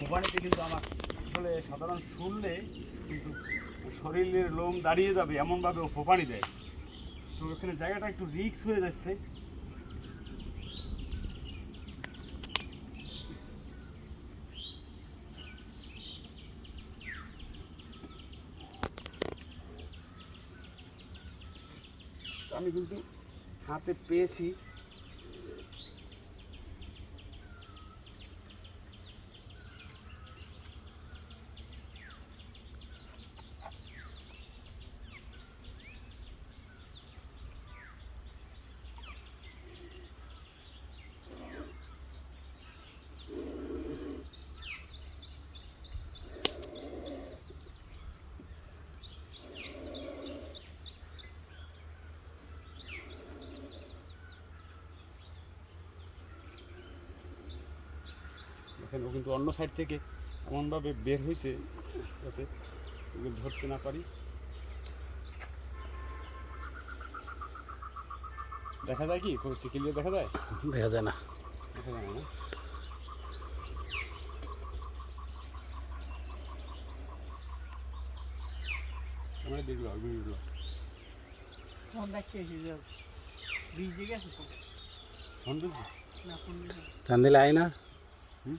কোম্পানিতে কিন্তু আমার আসলে সাধারণ শুনলে কিন্তু শরীরের লোম দাঁড়িয়ে যাবে, এমনভাবে ও ফোপানি দেয়। তো ওখানে জায়গাটা একটু রিক্স হয়ে যাচ্ছে। আমি কিন্তু হাতে পেয়েছি। দেখেন ও কিন্তু অন্য সাইড থেকে এমনভাবে বের হয়েছে যাতে ওকে ধরতে না পারি। দেখা যায় কি? খরচটি ক্লিয়ার দেখা যায়? দেখা যায় না। দেখা যায় না? আমার দেখল ভিডিওগুলো ফোন দেখতে গেছে না ফোন টান দিলে আয় না? হুম?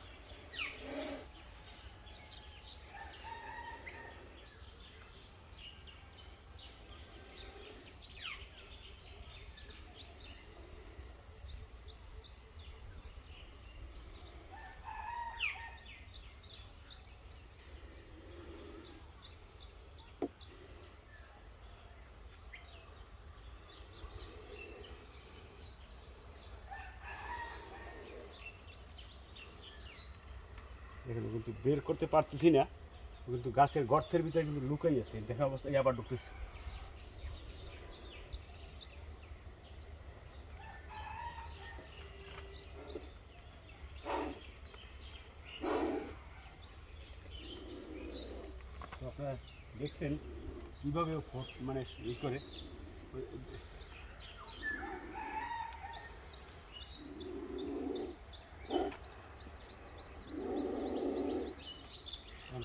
কিন্তু বের করতে পারতেছি না, কিন্তু গাছের গর্তের ভিতরে কিন্তু লুকাই আছে দেখা অবস্থায় আবার ঢুকতেছে। আপনারা দেখছেন কীভাবে মানে ই করে।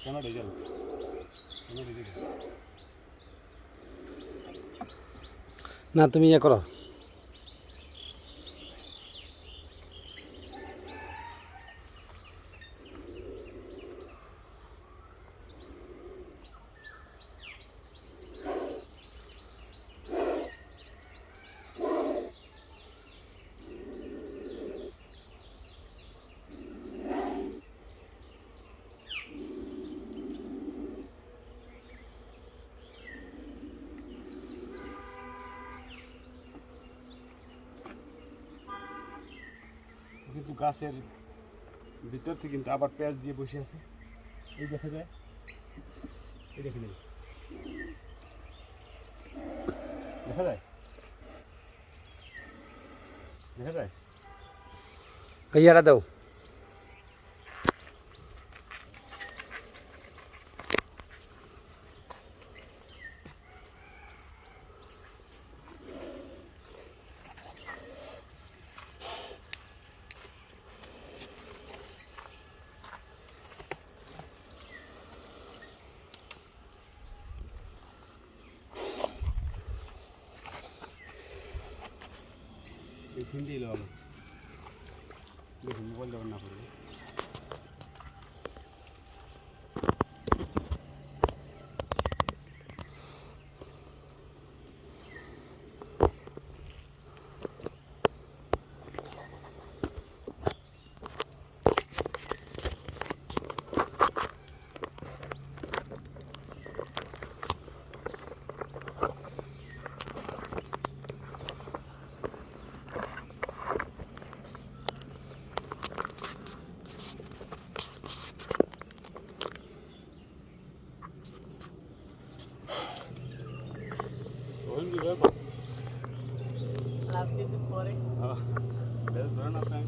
কেন না তুমি ইয়ে করো। কিন্তু গাছের ভিতর থেকে কিন্তু আবার পেঁয়াজ দিয়ে বসে আছে। এই দেখা যায়। এই দেখে নেই দেখা যায়? দেখা যায়? ওই ইয়ারা দাও। এই হিন্দি আবার দেখুন মোবাইল দেওয়ার না করবে Lagi di korek. Oh, dari mana kan?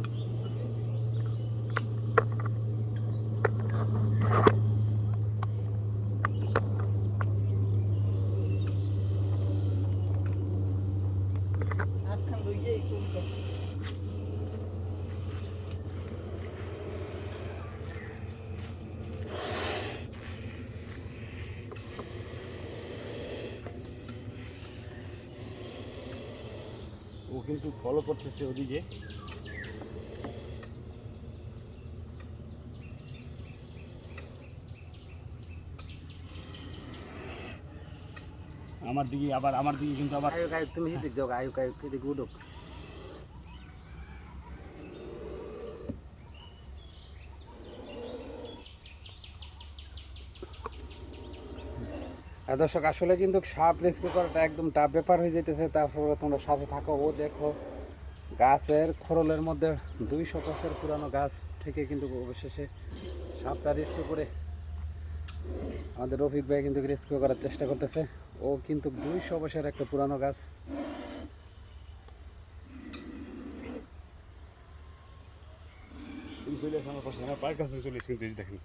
কিন্তু ফলো করতেছে ওদিকে। আমার দিকে আবার, আমার দিকে কিন্তু আবার আয়ুক তুমি হিদিক যাও, আয়ুক আয়ুক, এদিকে উঠুক। দর্শক, আসলে কিন্তু সাপ রেস্কিউ করাটা একদম টাফ ব্যাপার হয়ে যেতেছে তারপরে তোমরা সাথে থাকো, ও দেখো। গাছের খরলের মধ্যে দুইশো বছর পুরানো গাছ থেকে কিন্তু অবশেষে সাপটা রেস্কিউ করে আমাদের রফিক ভাই কিন্তু রেস্কিউ করার চেষ্টা করতেছে। ও কিন্তু দুইশো বছর একটা পুরানো গাছ। কিন্তু দেখেন।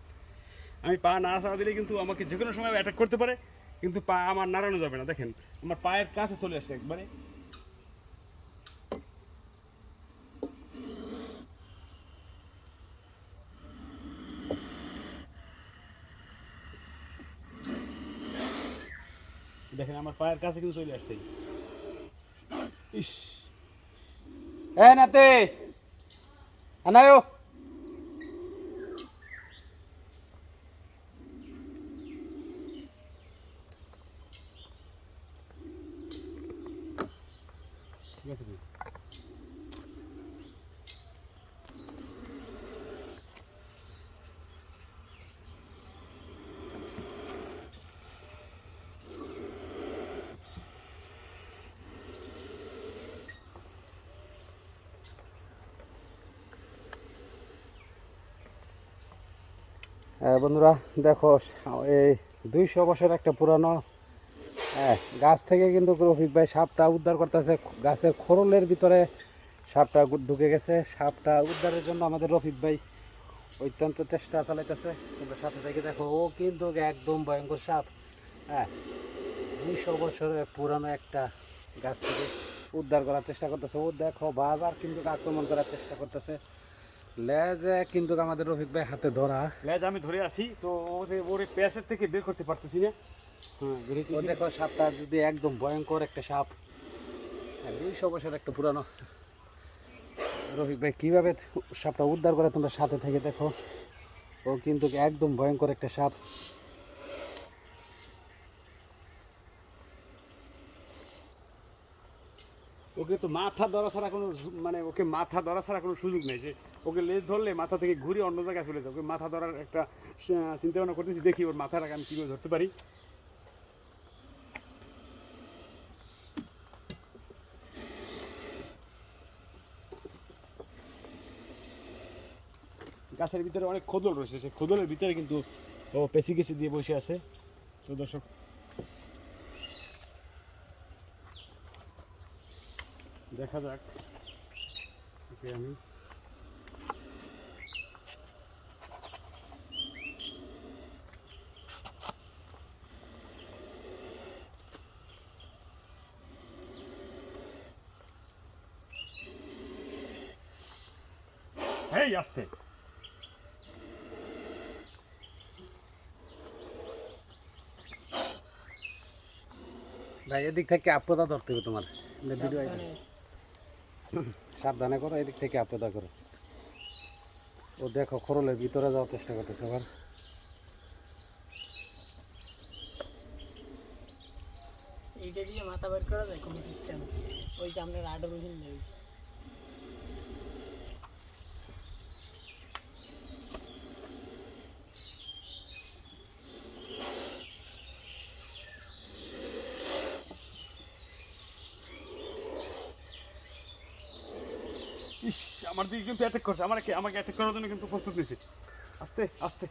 আমি পা না ছাড়া দিলে কিন্তু আমাকে যে কোনো সময় অ্যাটাক করতে পারে। কিন্তু পা আমার নাড়ানো যাবে না, দেখেন। আমার পায়ের কাছে চলে আসছে একবারে। দেখেন, আমার পায়ের কাছে কিন্তু চলে আসছে। ইস। এ নাতে, আনায়ো। বন্ধুরা, দেখো, এই দুইশো বছর একটা পুরানো হ্যাঁ গাছ থেকে কিন্তু রফিক ভাই সাপটা উদ্ধার করতেছে। গাছের খোরলের ভিতরে সাপটা ঢুকে গেছে। সাপটা উদ্ধারের জন্য আমাদের রফিক ভাই অত্যন্ত চেষ্টা চালাইতেছে। তোমরা সাথে থেকে দেখো, ও কিন্তু একদম ভয়ঙ্কর সাপ। হ্যাঁ দুইশো বছরের পুরানো একটা গাছ থেকে উদ্ধার করার চেষ্টা করতেছে। ও দেখো, বারবার কিন্তু আক্রমণ করার চেষ্টা করতেছে। লেজে কিন্তু আমাদের রফিক ভাই হাতে ধরা। লেজ আমি ধরে আসি তো ওদের ওরে প্যাসের থেকে বের করতে পারতেছি না হ্যাঁ দেখো সাপটা যদি একদম ভয়ঙ্কর একটা সাপ হ্যাঁ, দুইশো বছর একটা পুরানো। রফিক ভাই কীভাবে সাপটা উদ্ধার করে তোমরা সাথে থেকে দেখো? ও কিন্তু একদম ভয়ঙ্কর একটা সাপ। ওকে তো মাথা ধরা ছাড়া কোনো মানে ওকে মাথা ধরা ছাড়া কোনো সুযোগ নেই যে ওকে লেজ ধরলে মাথা থেকে ঘুরে অন্য জায়গায় চলে যায় ওকে মাথা ধরার একটা চিন্তা ভাবনা করতেছি, দেখি ওর মাথাটাকে আমি কীভাবে ধরতে পারি। গাছের ভিতরে অনেক খোদল রয়েছে, সেই খোদলের ভিতরে কিন্তু ও পেশি কেসি দিয়ে বসে আছে। তো দর্শক দেখা যাক। ওকে আমি। হেই আসতে। ভাই এদিক থেকে আপদা ধরতে হবে তোমার। ভিডিও সাবধানে করো, এদিক থেকে আপদা করো। ও দেখো, খরলের ভিতরে যাওয়ার চেষ্টা করতেছে আবার। এইটা দিয়ে মাথা বের করা যায় কোনো সিস্টেম ওই যে আপনার আডর ওজন ইস, আমার দিকে কিন্তু অ্যাটাক করছে। আমার আমাকে অ্যাটাক করার জন্য কিন্তু প্রস্তুত নিয়েছে। আস্তে আস্তে।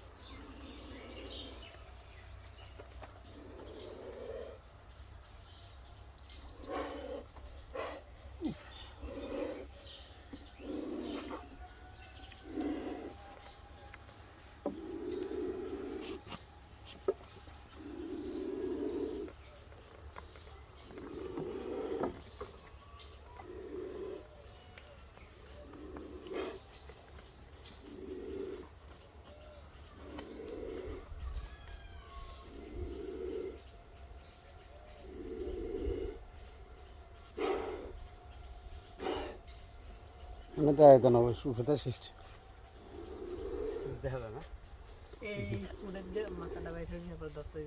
মানে দেখা যেত না ওই সুফেদার সৃষ্টি। দেখা যায় না। এই দিয়ে মাথাটা বাইরে ধরতে